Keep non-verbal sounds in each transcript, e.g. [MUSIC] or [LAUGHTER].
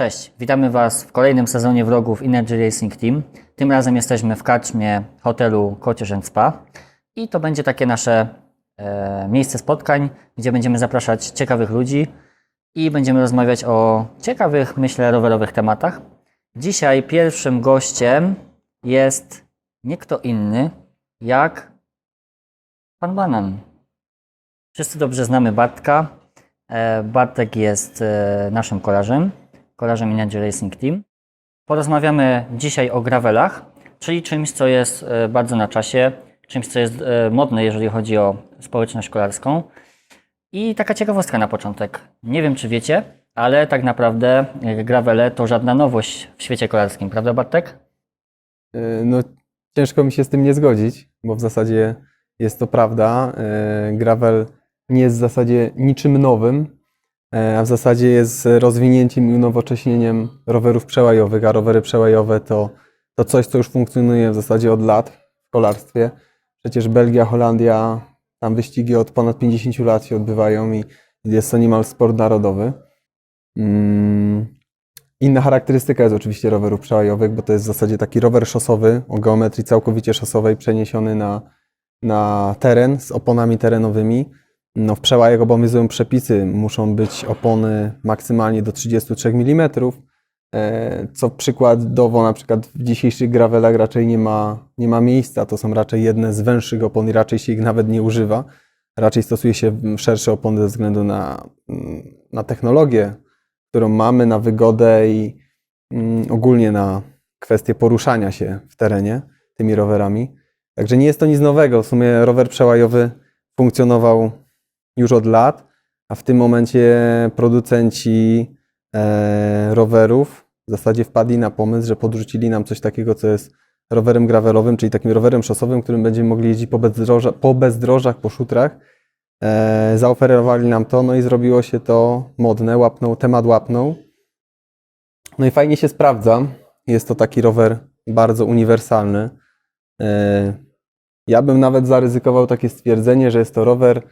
Cześć, witamy Was w kolejnym sezonie vlogów Energy Racing Team. Tym razem jesteśmy w karczmie hotelu Kocierz Spa i to będzie takie nasze e, miejsce spotkań, gdzie będziemy zapraszać ciekawych ludzi i będziemy rozmawiać o ciekawych, myślę, rowerowych tematach. Dzisiaj pierwszym gościem jest nie kto inny jak Pan Banan. Wszyscy dobrze znamy Bartka. E, Bartek jest e, naszym kolarzem, kolarzem Energy Racing Team. Porozmawiamy dzisiaj o gravelach, czyli czymś, co jest e, bardzo na czasie, czymś, co jest e, modne, jeżeli chodzi o społeczność kolarską. I taka ciekawostka na początek. Nie wiem, czy wiecie, ale tak naprawdę e, gravele to żadna nowość w świecie kolarskim, prawda Bartek? No, ciężko mi się z tym nie zgodzić, bo w zasadzie jest to prawda. Gravel nie jest w zasadzie niczym nowym, a w zasadzie jest rozwinięciem i unowocześnieniem rowerów przełajowych, a rowery przełajowe to, to coś, co już funkcjonuje w zasadzie od lat w kolarstwie. Przecież Belgia, Holandia, tam wyścigi od ponad 50 lat się odbywają i jest to niemal sport narodowy. Mm. Inna charakterystyka jest oczywiście rowerów przełajowych, bo to jest w zasadzie taki rower szosowy o geometrii całkowicie szosowej, przeniesiony na, na teren z oponami terenowymi. No, w przełajach obowiązują przepisy, muszą być opony maksymalnie do 33 mm, e, co przykładowo na przykład w dzisiejszych gravelach raczej nie ma, nie ma miejsca. To są raczej jedne z węższych opon i raczej się ich nawet nie używa. Raczej stosuje się szersze opony ze względu na, mm, na technologię, którą mamy, na wygodę i mm, ogólnie na kwestię poruszania się w terenie tymi rowerami. Także nie jest to nic nowego. W sumie rower przełajowy funkcjonował już od lat, a w tym momencie producenci e, rowerów w zasadzie wpadli na pomysł, że podrzucili nam coś takiego, co jest rowerem gravelowym, czyli takim rowerem szosowym, którym będziemy mogli jeździć po, bezdroża, po bezdrożach, po szutrach. E, zaoferowali nam to, no i zrobiło się to modne, łapnął, temat łapnął. No i fajnie się sprawdza. Jest to taki rower bardzo uniwersalny. E, ja bym nawet zaryzykował takie stwierdzenie, że jest to rower,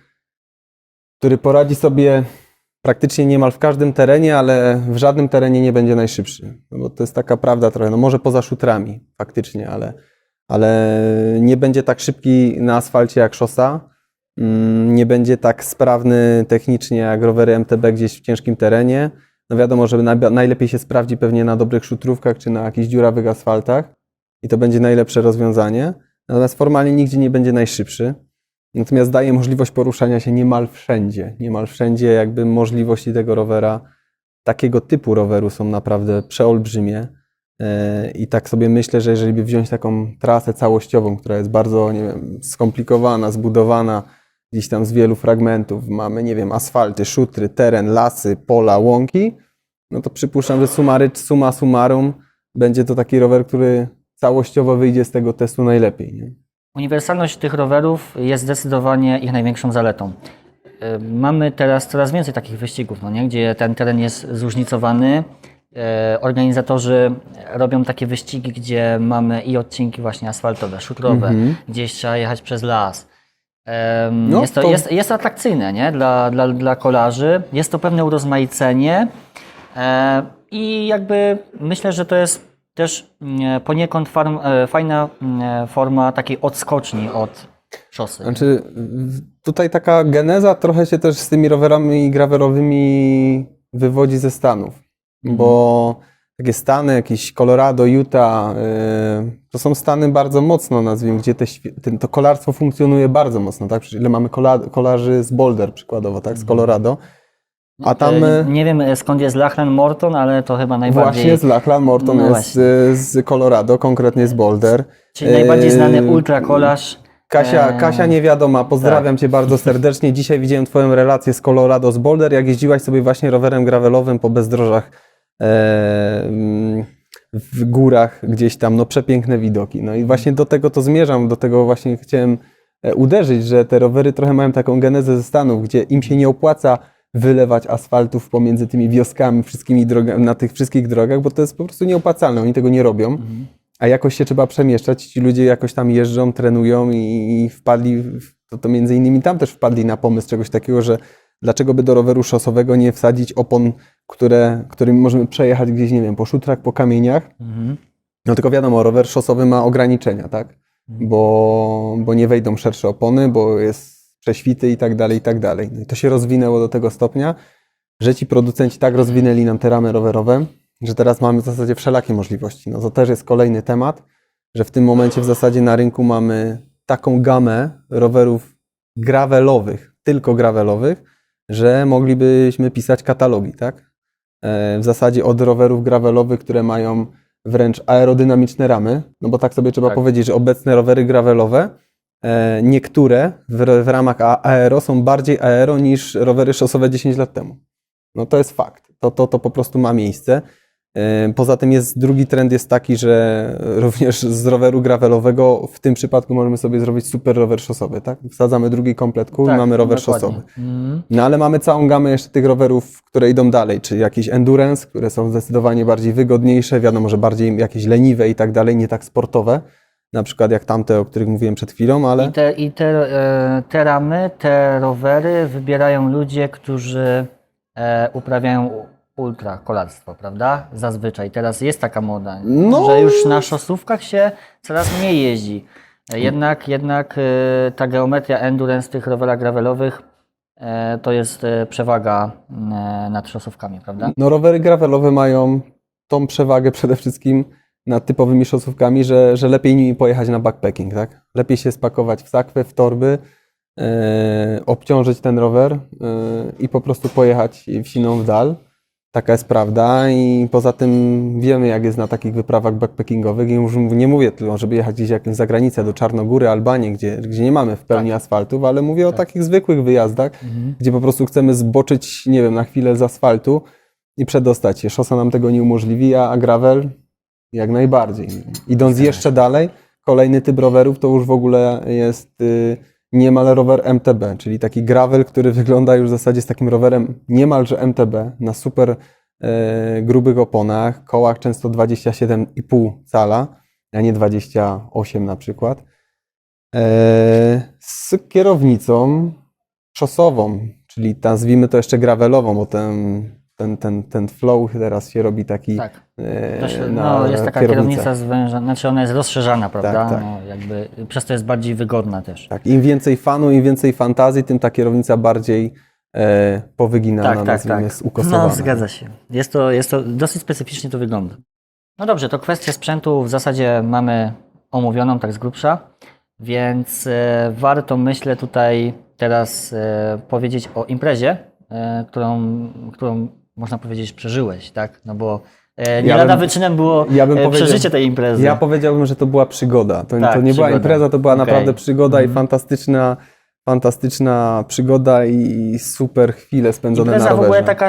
który poradzi sobie praktycznie niemal w każdym terenie, ale w żadnym terenie nie będzie najszybszy. No bo to jest taka prawda trochę, no może poza szutrami faktycznie, ale, ale nie będzie tak szybki na asfalcie jak szosa. Mm, Nie będzie tak sprawny technicznie jak rowery MTB gdzieś w ciężkim terenie. No wiadomo, że na- najlepiej się sprawdzi pewnie na dobrych szutrówkach czy na jakichś dziurawych asfaltach i to będzie najlepsze rozwiązanie. Natomiast formalnie nigdzie nie będzie najszybszy. Natomiast daje możliwość poruszania się niemal wszędzie. Niemal wszędzie jakby możliwości tego rowera, takiego typu roweru są naprawdę przeolbrzymie. E, I tak sobie myślę, że jeżeli by wziąć taką trasę całościową, która jest bardzo, nie wiem, skomplikowana, zbudowana gdzieś tam z wielu fragmentów, mamy, nie wiem, asfalty, szutry, teren, lasy, pola, łąki, no to przypuszczam, że sumary, summa summarum będzie to taki rower, który całościowo wyjdzie z tego testu najlepiej. Nie? Uniwersalność tych rowerów jest zdecydowanie ich największą zaletą. Y, Mamy teraz coraz więcej takich wyścigów, no nie? gdzie ten teren jest zróżnicowany. Y, Organizatorzy robią takie wyścigi, gdzie mamy i odcinki właśnie asfaltowe, szutrowe, Mhm. gdzieś trzeba jechać przez las. No, jest, to, to- Jest, jest atrakcyjne nie? Dla, dla, dla kolarzy, jest to pewne urozmaicenie e, i jakby myślę, że to jest też mm, poniekąd farm, e, fajna mm, forma takiej odskoczni od szosy. Znaczy, tutaj taka geneza trochę się też z tymi rowerami gravelowymi wywodzi ze Stanów, bo takie stany, jakieś Colorado, Utah, yy, to są stany bardzo mocno, nazwijmy, gdzie te, ten, to kolarstwo funkcjonuje bardzo mocno, tak? Przecież ile mamy kola, kolarzy z Boulder przykładowo, tak? Z Colorado. A tam... E, e, nie wiem e, skąd jest Lachlan Morton, ale to chyba najbardziej, Właśnie z Lachlan Morton No jest z, Colorado, konkretnie z Boulder. czyli najbardziej znany E, ultra kolarz. Kasia, Kasia niewiadoma, pozdrawiam Cię bardzo serdecznie. Dzisiaj widziałem Twoją relację z Colorado z Boulder, jak jeździłaś sobie właśnie rowerem gravelowym po bezdrożach mm, w górach gdzieś tam, no przepiękne widoki. No i właśnie do tego to zmierzam, do tego właśnie chciałem uderzyć, że te rowery trochę mają taką genezę ze Stanów, gdzie im się nie opłaca wylewać asfaltów pomiędzy tymi wioskami, wszystkimi drogami, na tych wszystkich drogach, bo to jest po prostu nieopłacalne, oni tego nie robią a jakoś się trzeba przemieszczać. Ci ludzie jakoś tam jeżdżą, trenują i, wpadli, w- to, to między innymi tam też wpadli na pomysł czegoś takiego, że dlaczego by do roweru szosowego nie wsadzić opon które, którymi możemy przejechać gdzieś, nie wiem, po szutrach, po kamieniach. Mhm. No tylko wiadomo, rower szosowy ma ograniczenia, tak? Bo, bo nie wejdą szersze opony, bo jest prześwity i tak dalej, i tak dalej. No i to się rozwinęło do tego stopnia, że ci producenci tak rozwinęli nam te ramy rowerowe, że teraz mamy w zasadzie wszelakie możliwości. No to też jest kolejny temat, że w tym momencie w zasadzie na rynku mamy taką gamę rowerów gravelowych, tylko gravelowych, że moglibyśmy pisać katalogi, tak? E, W zasadzie od rowerów gravelowych, które mają wręcz aerodynamiczne ramy, no bo tak sobie trzeba Tak. powiedzieć, że obecne rowery gravelowe, niektóre w, w ramach aero są bardziej aero niż rowery szosowe 10 lat temu. No to jest fakt. To, to, to po prostu ma miejsce. E, Poza tym jest drugi trend jest taki, że również z roweru gravelowego w tym przypadku możemy sobie zrobić super rower szosowy, tak? Wsadzamy drugi komplet kół i mamy rower dokładnie. szosowy. Mhm. No ale mamy całą gamę jeszcze tych rowerów, które idą dalej, czyli jakieś endurance, które są zdecydowanie bardziej wygodniejsze, wiadomo, że bardziej jakieś leniwe i tak dalej, nie tak sportowe, na przykład jak tamte, o których mówiłem przed chwilą, ale I, te, i te, e, te ramy, te rowery wybierają ludzie, którzy e, uprawiają ultra kolarstwo, prawda? Zazwyczaj. Teraz jest taka moda, No. że już na szosówkach się coraz mniej jeździ. E, Jednak, jednak ta geometria endurance tych rowerach gravelowych to jest przewaga nad szosówkami, prawda? no rowery gravelowe mają tą przewagę przede wszystkim nad typowymi szosówkami, że, że lepiej nimi pojechać na backpacking, tak? Lepiej się spakować w sakwę, w torby, e, obciążyć ten rower e, i po prostu pojechać wsiną w dal. Taka jest prawda i poza tym wiemy, jak jest na takich wyprawach backpackingowych i już nie mówię tylko, żeby jechać gdzieś jakąś za granicę, do Czarnogóry, Albanii, gdzie, gdzie nie mamy w pełni asfaltów, ale mówię o takich zwykłych wyjazdach, gdzie po prostu chcemy zboczyć, nie wiem, na chwilę z asfaltu i przedostać się. Szosa nam tego nie umożliwi, a gravel jak najbardziej. Idąc jeszcze dalej, kolejny typ rowerów to już w ogóle jest y, niemal rower MTB, czyli taki gravel, który [LAUGHS] wygląda już w zasadzie z takim rowerem niemalże MTB na super e, grubych oponach, kołach często 27,5 cala, a nie 28 na przykład. E, z kierownicą szosową, czyli nazwijmy to jeszcze gravelową, bo ten, ten, ten, ten flow teraz się robi taki Tak. e, no, jest taka kierownicę. kierownica zwężona, znaczy ona jest rozszerzana, prawda? tak. No, jakby, przez to jest bardziej wygodna też. Tak, im więcej fanu, im więcej fantazji, tym ta kierownica bardziej e, powyginana, tak, tak, tak. jest ukosowana. No, zgadza się. Jest to, jest to dosyć specyficznie to wygląda. No dobrze, to kwestię sprzętu w zasadzie mamy omówioną tak z grubsza, więc e, warto myślę tutaj teraz e, powiedzieć o imprezie, e, którą, którą można powiedzieć przeżyłeś, tak? No bo e, nie Ja lada bym- wyczynem było ja e, przeżycie tej imprezy. Ja powiedziałbym, że to była przygoda. To, Tak, to nie była przygoda. impreza, to była Okej. naprawdę przygoda i Mhm. fantastyczna, fantastyczna przygoda i super chwile spędzone Impreza na w rowerze. ogóle taka,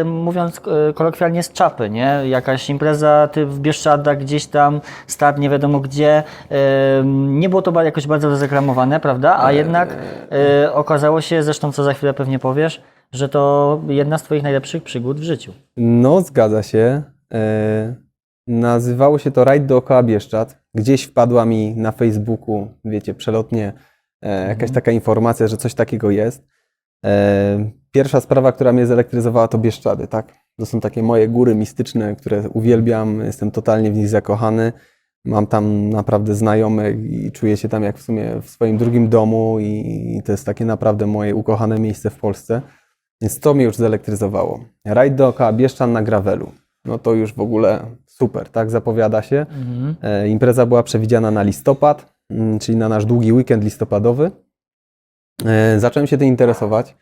y, mówiąc kolokwialnie, z czapy, nie? Jakaś impreza, ty w Bieszczadach gdzieś tam, start nie wiadomo gdzie. Y, nie było to jakoś bardzo rozreklamowane, prawda? A jednak y, okazało się, zresztą co za chwilę pewnie powiesz, że to jedna z twoich najlepszych przygód w życiu. No, zgadza się. E, nazywało się to Rajd dookoła Bieszczad. Gdzieś wpadła mi na Facebooku, wiecie, przelotnie e, jakaś taka informacja, że coś takiego jest. E, pierwsza sprawa, która mnie zelektryzowała, to Bieszczady, tak? To są takie moje góry mistyczne, które uwielbiam, jestem totalnie w nich zakochany. Mam tam naprawdę znajomych i czuję się tam jak w sumie w swoim drugim domu i to jest takie naprawdę moje ukochane miejsce w Polsce. Więc to mnie już zelektryzowało. Rajd dookoła Bieszczad na gravelu. No to już w ogóle super, tak zapowiada się. E, impreza była przewidziana na listopad, mm, czyli na nasz długi weekend listopadowy. E, zacząłem się tym interesować.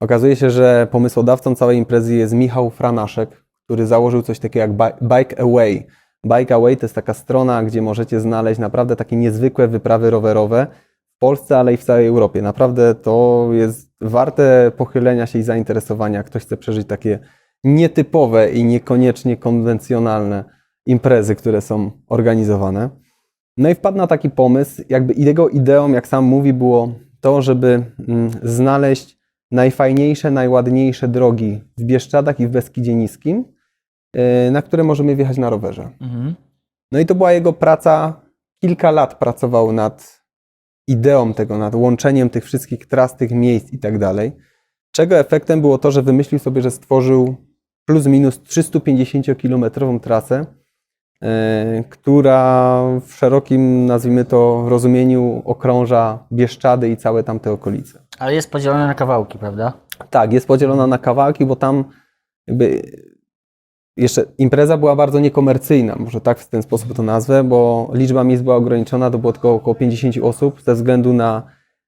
Okazuje się, że pomysłodawcą całej imprezy jest Michał Franaszek, który założył coś takiego jak Bi- Bike Away. Bike Away to jest taka strona, gdzie możecie znaleźć naprawdę takie niezwykłe wyprawy rowerowe Polsce, ale i w całej Europie. Naprawdę to jest warte pochylenia się i zainteresowania. Ktoś chce przeżyć takie nietypowe i niekoniecznie konwencjonalne imprezy, które są organizowane. No i wpadł na taki pomysł, jakby jego ideą, jak sam mówi, było to, żeby mm, znaleźć najfajniejsze, najładniejsze drogi w Bieszczadach i w Beskidzie Niskim, yy, na które możemy wjechać na rowerze. Mhm. No i to była jego praca, kilka lat pracował nad ideą tego, nad łączeniem tych wszystkich tras, tych miejsc i tak dalej. Czego efektem było to, że wymyślił sobie, że stworzył plus minus 350-kilometrową trasę, e, która w szerokim, nazwijmy to, rozumieniu okrąża Bieszczady i całe tamte okolice. Ale jest podzielone na kawałki, prawda? Tak, jest podzielona na kawałki, bo tam jakby jeszcze impreza była bardzo niekomercyjna, może tak w ten sposób to nazwę, bo liczba miejsc była ograniczona, to było tylko około 50 osób ze względu na,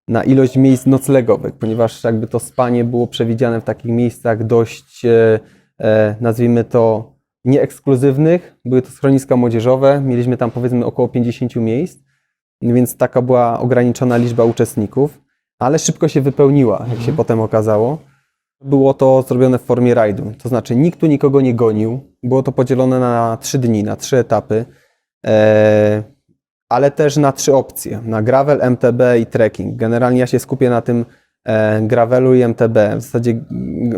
na ilość miejsc noclegowych, ponieważ jakby to spanie było przewidziane w takich miejscach dość, e, e, nazwijmy to, nieekskluzywnych. Były to schroniska młodzieżowe, mieliśmy tam powiedzmy około 50 miejsc, więc taka była ograniczona liczba uczestników, ale szybko się wypełniła, jak się potem okazało. Było to zrobione w formie rajdu, to znaczy nikt tu nikogo nie gonił. Było to podzielone na trzy dni, na trzy etapy, e, ale też na trzy opcje: na gravel, MTB i trekking. Generalnie ja się skupię na tym e, gravelu i MTB. W zasadzie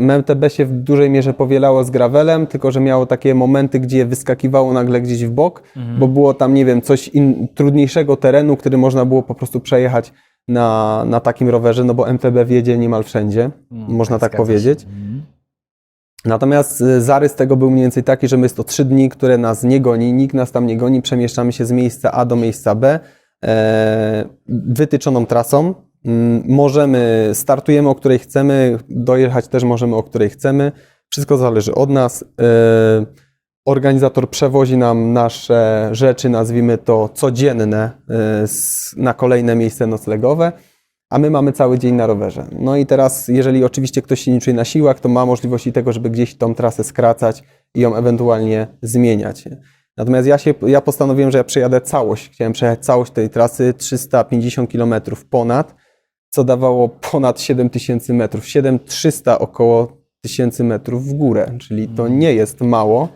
MTB się w dużej mierze powielało z gravelem, tylko że miało takie momenty, gdzie wyskakiwało nagle gdzieś w bok, bo było tam, nie wiem, coś in, trudniejszego terenu, który można było po prostu przejechać na, na takim rowerze, no bo MTB wiedzie niemal wszędzie, można tak powiedzieć. Mhm. Natomiast y, zarys tego był mniej więcej taki, że my jest to trzy dni, które nas nie goni, nikt nas tam nie goni, przemieszczamy się z miejsca A do miejsca B e, wytyczoną trasą. Mm, Możemy, startujemy o której chcemy, dojechać też możemy o której chcemy. Wszystko zależy od nas. E, Organizator przewozi nam nasze rzeczy, nazwijmy to codzienne, z- na kolejne miejsce noclegowe a my mamy cały dzień na rowerze. No i teraz, jeżeli oczywiście ktoś się nie czuje na siłach, to ma możliwości tego, żeby gdzieś tą trasę skracać i ją ewentualnie zmieniać. Natomiast ja, się, ja postanowiłem, że ja przejadę całość. Chciałem przejechać całość tej trasy, 350 km ponad, co dawało ponad 7000 metrów, 7300 około tysięcy metrów w górę, czyli to nie jest mało.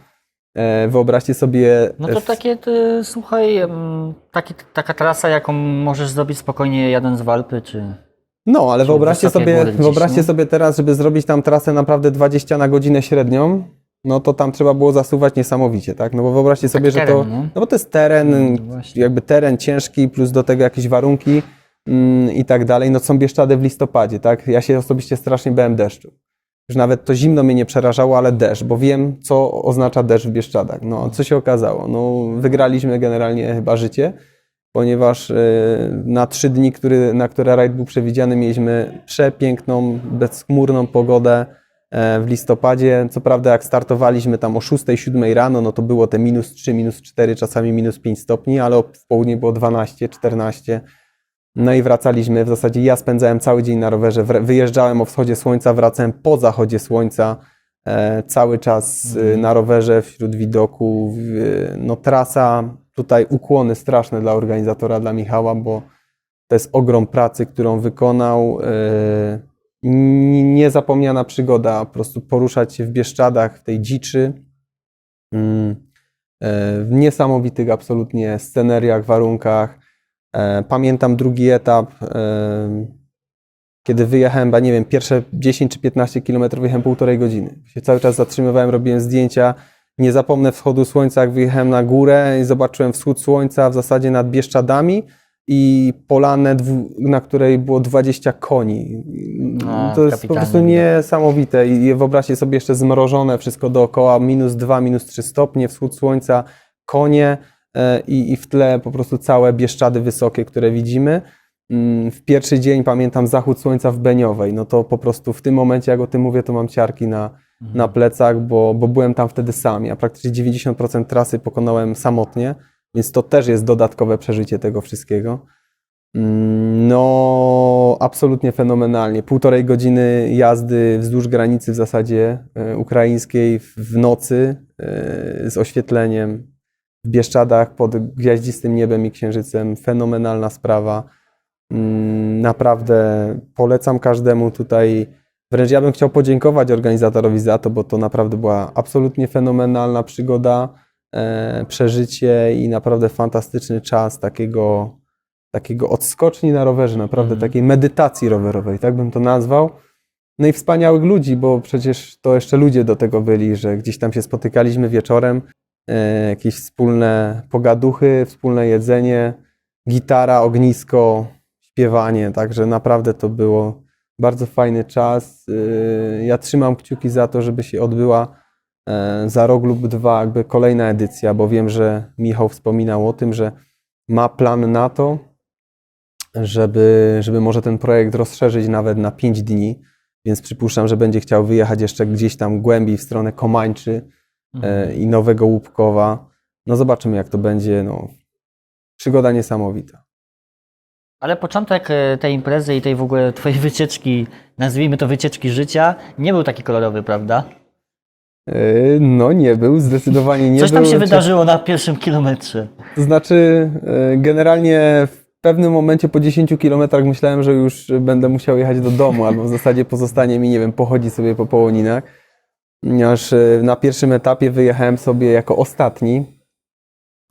E, Wyobraźcie sobie... No to w- takie, ty, słuchaj, em, taki, taka trasa, jaką możesz zrobić spokojnie jadąc w Alpy, czy... No, ale Czy wyobraźcie sobie, gdzieś, wyobraźcie nie? sobie teraz, żeby zrobić tam trasę naprawdę 20 na godzinę średnią, no to tam trzeba było zasuwać niesamowicie, tak? No bo wyobraźcie sobie, że to, nie? no bo to jest teren, No właśnie. jakby teren ciężki, plus do tego jakieś warunki mm, i tak dalej. No są Bieszczady w listopadzie, tak? Ja się osobiście strasznie bałem deszczu. Już nawet to zimno mnie nie przerażało, ale deszcz, bo wiem, co oznacza deszcz w Bieszczadach. No, co się okazało? No, wygraliśmy generalnie chyba życie, ponieważ y, na trzy dni, który, na które rajd był przewidziany, mieliśmy przepiękną, bezchmurną pogodę e, w listopadzie. Co prawda, jak startowaliśmy tam o 6-7 rano, no to było te minus 3, minus 4, czasami minus 5 stopni, ale w południe było 12, 14. No i wracaliśmy. W zasadzie ja spędzałem cały dzień na rowerze. Wyjeżdżałem o wschodzie słońca, wracałem po zachodzie słońca. E, cały czas y, na rowerze wśród widoków. y, No trasa, tutaj ukłony straszne dla organizatora, dla Michała, bo to jest ogrom pracy, którą wykonał. e, Niezapomniana przygoda, po prostu poruszać się w Bieszczadach, w tej dziczy. Mm, e, W niesamowitych absolutnie sceneriach, warunkach. E, Pamiętam drugi etap, e, kiedy wyjechałem, chyba nie wiem, pierwsze 10 czy 15 kilometrów wyjechałem półtorej godziny. Się cały czas zatrzymywałem, robiłem zdjęcia. Nie zapomnę wschodu słońca, jak wyjechałem na górę i zobaczyłem wschód słońca w zasadzie nad Bieszczadami i polanę, na której było 20 koni. A, to jest po prostu niesamowite i wyobraźcie sobie jeszcze zmrożone wszystko dookoła, minus 2, minus 3 stopnie, wschód słońca, konie i, i w tle po prostu całe Bieszczady wysokie, które widzimy. Mm, W pierwszy dzień pamiętam zachód słońca w Beniowej, no to po prostu w tym momencie, jak o tym mówię, to mam ciarki na, na plecach, bo, bo byłem tam wtedy sam. Ja praktycznie 90% trasy pokonałem samotnie, więc to też jest dodatkowe przeżycie tego wszystkiego. Mm, No, absolutnie fenomenalnie. Półtorej godziny jazdy wzdłuż granicy w zasadzie e, ukraińskiej w- w nocy e, z oświetleniem w Bieszczadach pod gwiaździstym niebem i księżycem. Fenomenalna sprawa. Mm, Naprawdę polecam każdemu tutaj. Wręcz ja bym chciał podziękować organizatorowi za to, bo to naprawdę była absolutnie fenomenalna przygoda, e, przeżycie i naprawdę fantastyczny czas takiego, takiego odskoczni na rowerze, naprawdę Mhm. takiej medytacji rowerowej, tak bym to nazwał. No i wspaniałych ludzi, bo przecież to jeszcze ludzie do tego byli, że gdzieś tam się spotykaliśmy wieczorem, jakieś wspólne pogaduchy, wspólne jedzenie, gitara, ognisko, śpiewanie, także naprawdę to było bardzo fajny czas. Y, Ja trzymam kciuki za to, żeby się odbyła e, za rok lub dwa jakby kolejna edycja, bo wiem, że Michał wspominał o tym, że ma plan na to, żeby, żeby może ten projekt rozszerzyć nawet na 5 dni, więc przypuszczam, że będzie chciał wyjechać jeszcze gdzieś tam głębiej w stronę Komańczy e, i Nowego Łupkowa. No zobaczymy, jak to będzie. No, przygoda niesamowita. Ale początek e, tej imprezy i tej w ogóle twojej [LAUGHS] wycieczki, nazwijmy to wycieczki życia, nie był taki kolorowy, prawda? E, No nie był, zdecydowanie nie Coś był. tam się wydarzyło na pierwszym kilometrze. To znaczy, generalnie w pewnym momencie po 10 kilometrach myślałem, że już będę musiał jechać do domu, albo w zasadzie pozostanie mi, nie wiem, pochodzić sobie po połoninach. Aż e, na pierwszym etapie wyjechałem sobie jako ostatni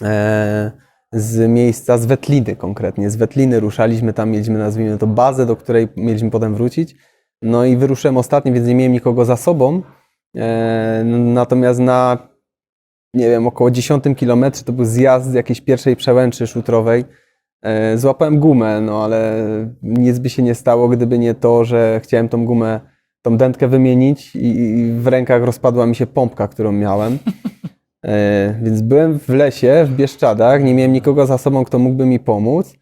e, z miejsca, z Wetliny konkretnie. Z Wetliny ruszaliśmy, tam mieliśmy, nazwijmy to, bazę, do której mieliśmy potem wrócić. No i wyruszyłem ostatni, więc nie miałem nikogo za sobą. E, Natomiast na nie wiem, około 10 kilometrze to był zjazd z jakiejś pierwszej przełęczy szutrowej. Złapałem gumę, no ale nic by się nie stało, gdyby nie to, że chciałem tą gumę, tą dętkę wymienić i w rękach rozpadła mi się pompka, którą miałem. [LAUGHS] E, Więc byłem w lesie, w Bieszczadach, nie miałem nikogo za sobą, kto mógłby mi pomóc,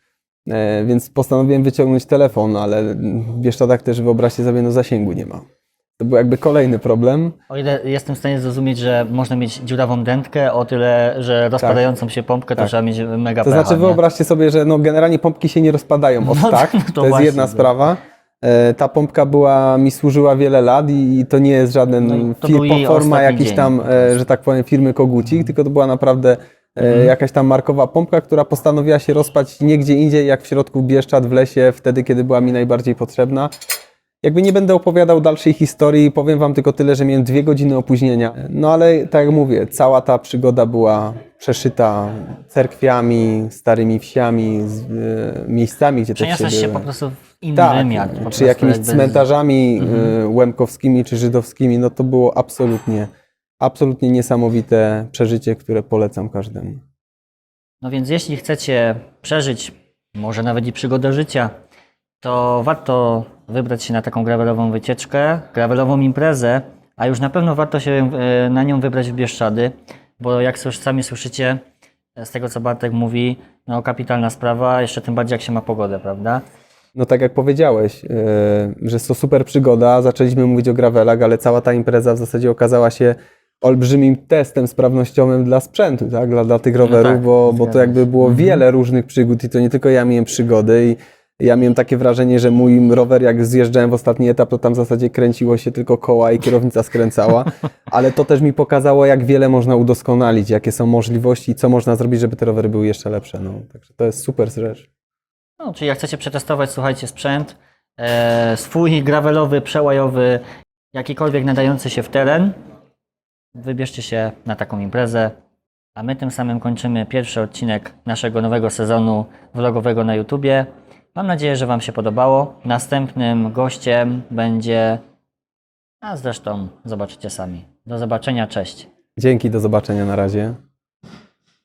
E, więc postanowiłem wyciągnąć telefon, ale w Bieszczadach też wyobraźcie sobie, no zasięgu nie ma. To był jakby kolejny problem. O ile jestem w stanie zrozumieć, że można mieć dziurawą dętkę, o tyle, że rozpadającą się pompkę, to Tak. trzeba mieć mega To pecha, znaczy, nie? wyobraźcie sobie, że no generalnie pompki się nie rozpadają od No tak. to- To, to jest jedna no. sprawa. E, Ta pompka była, mi służyła wiele lat i, i to nie jest żaden No to forma jakiejś tam. Mhm. e, że tak powiem, firmy Kogucik, tylko to była naprawdę e, jakaś tam markowa pompka, która postanowiła się rozpać nie gdzie indziej, jak w środku Bieszczad w lesie, wtedy, kiedy była mi najbardziej potrzebna. Jakby nie będę opowiadał dalszej historii, powiem wam tylko tyle, że miałem dwie godziny opóźnienia. No ale tak jak mówię, cała ta przygoda była przeszyta cerkwiami, starymi wsiami, z, e, miejscami, gdzie te wsie Przeniosłeś się były. po prostu w inny tak, wymiar. po czy jakimiś jakby z- cmentarzami Mhm. e, łemkowskimi czy żydowskimi, no to było absolutnie, absolutnie niesamowite przeżycie, które polecam każdemu. No więc jeśli chcecie przeżyć, może nawet i przygodę życia, to warto wybrać się na taką gravelową wycieczkę, gravelową imprezę, a już na pewno warto się e, na nią wybrać w Bieszczady, bo jak już sami słyszycie, e, z tego co Bartek mówi, no kapitalna sprawa, jeszcze tym bardziej jak się ma pogodę, prawda? No tak jak powiedziałeś, e, że jest to super przygoda, zaczęliśmy mówić o gravelach, ale cała ta impreza w zasadzie okazała się olbrzymim testem sprawnościowym dla sprzętu, tak? dla, dla tych rowerów, tak, bo, bo to jakby było Mhm. wiele różnych przygód i to nie tylko ja miałem przygody i ja miałem takie wrażenie, że mój rower jak zjeżdżałem w ostatni etap, to tam w zasadzie kręciło się tylko koła i kierownica skręcała, [LAUGHS] ale to też mi pokazało, jak wiele można udoskonalić, jakie są możliwości i co można zrobić, żeby te rowery były jeszcze lepsze. No, także to jest super rzecz. No, czyli jak chcecie przetestować, słuchajcie, sprzęt, e, swój gravelowy, przełajowy, jakikolwiek nadający się w teren, wybierzcie się na taką imprezę. A my tym samym kończymy pierwszy odcinek naszego nowego sezonu vlogowego na YouTubie. Mam nadzieję, że Wam się podobało. Następnym gościem będzie, a zresztą zobaczycie sami. Do zobaczenia, cześć. Dzięki, do zobaczenia na razie.